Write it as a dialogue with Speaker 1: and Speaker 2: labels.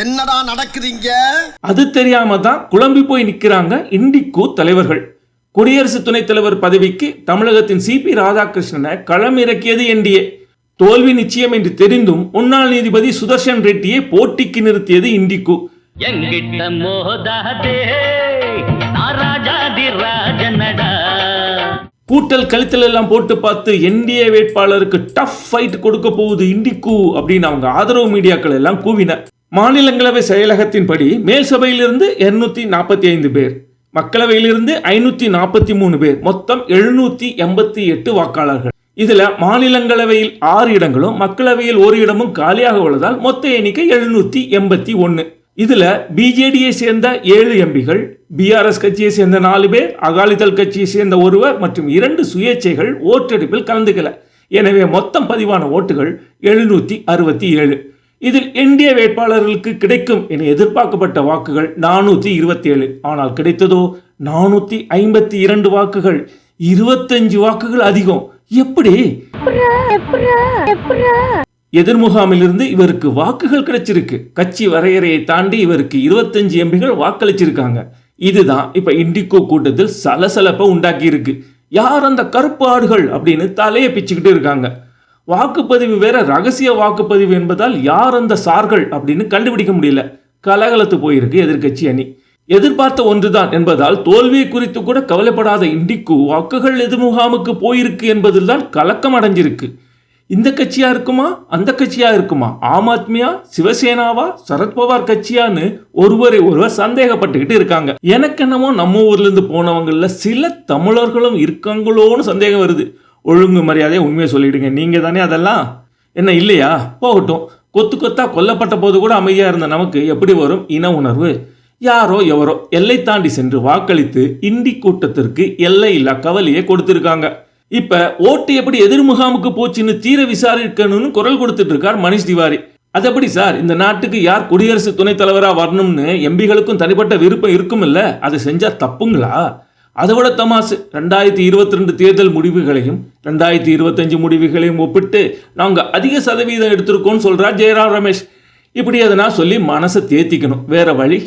Speaker 1: என்னடா நடக்குதுங்க?
Speaker 2: அது தெரியாம தான் குழம்பி போய் நிக்கிறாங்க இண்டிகோ தலைவர்கள். குடியரசு துணைத் தலைவர் பதவிக்கு தமிழகத்தின் சிபி ராதாகிருஷ்ணனை களமிறக்கியது என்டிஏ. தோல்வி நிச்சயம் என்று தெரிந்தும் முன்னாள் நீதிபதி சுதர்ஷன் ரெட்டியை போட்டிக்கு நிறுத்தியது இண்டிகோ.
Speaker 3: எங்கிட்ட மோதாதே நான் ராஜாதி ராஜனடா.
Speaker 2: கூட்டல் கழித்தல் எல்லாம் போட்டு பார்த்து என்டிஏ வேட்பாளருக்கு டஃப் ஃபைட் கொடுக்க போகுது இண்டிகோ அப்படின்னு அவங்க ஆதரவு மீடியாக்கள் எல்லாம் கூவின மாநிலங்களவை செயலகத்தின்படி மேல் சபையிலிருந்து இருநூற்றி நாற்பத்தி ஐந்து பேர் மக்களவையிலிருந்து ஐநூற்றி நாற்பத்தி மூணு பேர் மொத்தம் எழுநூற்றி எண்பத்தி எட்டு வாக்காளர்கள். இதில் மாநிலங்களவையில் ஆறு இடங்களும் மக்களவையில் ஒரு இடமும் காலியாக உள்ளதால் மொத்த எண்ணிக்கை எழுநூற்றி எண்பத்தி ஒன்று இதில் பிஜேடியை சேர்ந்த ஏழு எம்பிகள் பிஆர்எஸ் கட்சியை சேர்ந்த நாலு பேர் அகாலிதள் கட்சியை சேர்ந்த ஒருவர் மற்றும் இரண்டு சுயேட்சைகள் ஓட்டெடுப்பில் கலந்துக்கல. எனவே மொத்தம் பதிவான ஓட்டுகள் எழுநூற்றி அறுபத்தி ஏழு. இதில் என்டிஏ வேட்பாளர்களுக்கு கிடைக்கும் என எதிர்பார்க்கப்பட்ட வாக்குகள் நானூத்தி இருபத்தி ஏழு ஆனால் கிடைத்ததோ நானூத்தி ஐம்பத்தி இரண்டு வாக்குகள். இருபத்தஞ்சு வாக்குகள் அதிகம். எப்படி? எதிர்முகாமிலிருந்து இவருக்கு வாக்குகள் கிடைச்சிருக்கு. கட்சி வரையறையை தாண்டி இவருக்கு இருபத்தஞ்சு எம்பிகள் வாக்களிச்சிருக்காங்க. இதுதான் இப்ப இண்டிகோ கூட்டத்தில் சலசலப்பை உண்டாக்கி இருக்கு யார் அந்த கருப்பு ஆடுகள் அப்படின்னு தலையை பிச்சுக்கிட்டு இருக்காங்க. வாக்குப்பதிவு வேற ரகசிய வாக்குப்பதிவு என்பதால் யார் அந்த சார்கள் அப்படின்னு கண்டுபிடிக்க முடியல. கலகலத்து போயிருக்கு எதிர்கட்சி அணி. எதிர்பார்த்த ஒன்றுதான் என்பதால் தோல்வியை குறித்து கூட கவலைப்படாத இண்டிக்கு வாக்குகள் எது முகாமுக்கு போயிருக்கு என்பதில்தான் கலக்கம் அடைஞ்சிருக்கு. இந்த கட்சியா இருக்குமா? அந்த கட்சியா இருக்குமா? ஆம் ஆத்மியா சிவசேனாவா சரத்பவார் கட்சியான்னு ஒருவரை ஒருவர் சந்தேகப்பட்டுக்கிட்டு இருக்காங்க. எனக்கு என்னமோ நம்ம ஊர்ல இருந்து போனவங்கள சில தமிழர்களும் இருக்காங்களோன்னு சந்தேகம் வருது. ஒழுங்கு மரியாதையை உண்மையை சொல்லிடுங்க. நீங்கள் தானே அதெல்லாம்? என்ன இல்லையா? போகட்டும். கொத்து கொத்தா கொல்லப்பட்ட போது கூட அமைதியாக இருந்த நமக்கு எப்படி வரும்? இன உணர்வு. யாரோ எவரோ எல்லை தாண்டி சென்று வாக்களித்து இண்டி கூட்டத்திற்கு எல்லை இல்லா கவலையை கொடுத்திருக்காங்க. இப்ப ஓட்டு எப்படி எதிர்முகாமுக்கு போச்சுன்னு தீர விசாரிக்கணும்னு குரல் கொடுத்துட்டு இருக்கார் மணிஷ் திவாரி. அது எப்படி சார்? இந்த நாட்டுக்கு யார் குடியரசு துணைத் தலைவராக வரணும்னு எம்பிகளுக்கும் தனிப்பட்ட விருப்பம் இருக்கும் இல்லை அதை செஞ்சா தப்புங்களா? அதோட தமாசு ரெண்டாயிரத்தி இருபத்தி ரெண்டு தேர்தல் முடிவுகளையும் ரெண்டாயிரத்தி இருபத்தஞ்சு முடிவுகளையும் ஒப்பிட்டு நாங்கள் அதிக சதவீதம் எடுத்திருக்கோம்னு சொல்கிறார் ஜெயராம் ரமேஷ். இப்படி அதை நான் சொல்லி மனசை தேத்திக்கணும். வேற வழி?